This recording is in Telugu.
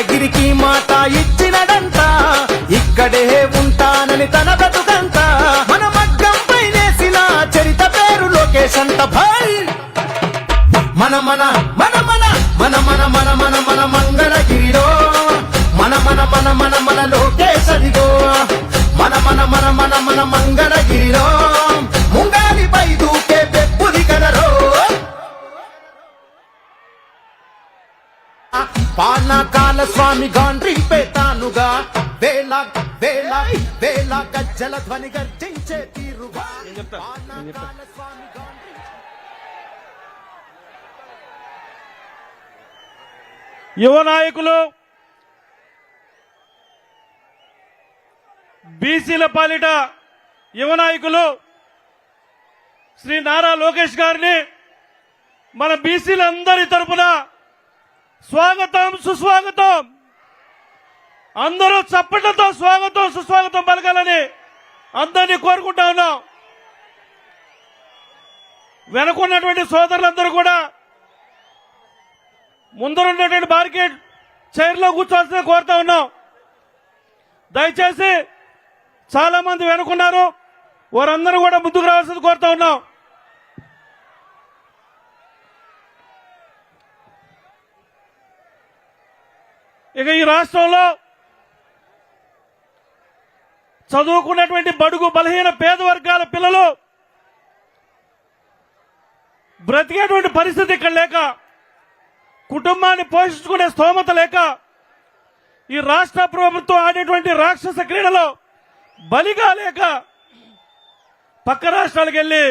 అన్నగిరికి మాట ఇచ్చినడంట ఇక్కడే ఉంటానని తన బతుకంత మన మగ్గం పైనేసిన చరిత పేరు లోకేషన్ తై భాయ్ మన మన మన మన మన మన మన మన మన మంగళగిరిలో మన మన మన మన మన లోకేష్ అదిగో మన మన మన మన మన మంగళగిరిలో పానకాల స్వామి గాండ్రి పేతానుగా. వేల వేల వేల గజ్జల ధ్వని గర్జించే తీరుగా. పానకాల స్వామి యువ నాయకులు బీసీల పాలిట యువ నాయకులు శ్రీ నారా లోకేష్ గారిని మన బీసీలందరి తరపున స్వాగతం సుస్వాగతం. అందరూ చప్పట్లతో స్వాగతం సుస్వాగతం పలకాలని అందరినీ కోరుకుంటా ఉన్నాం. వెనుకున్నటువంటి సోదరులందరూ కూడా ముందరున్నటువంటి మార్కెట్ చైర్లో కూర్చోవాల్సిన కోరుతా ఉన్నాం. దయచేసి చాలా మంది వెనుకున్నారు. వారందరూ కూడా ముందుకు రావాల్సింది కోరుతా ఉన్నాం. ఇక ఈ రాష్ట్రంలో చదువుకున్నటువంటి బడుగు బలహీన పేద వర్గాల పిల్లలు బ్రతికేటువంటి పరిస్థితి ఇక్కడ లేక కుటుంబాన్ని పోషించుకునే స్తోమత లేక ఈ రాష్ట్ర ప్రభుత్వం ఆడేటువంటి రాక్షస క్రీడలో బలిగా లేక పక్క రాష్ట్రాలకు వెళ్ళి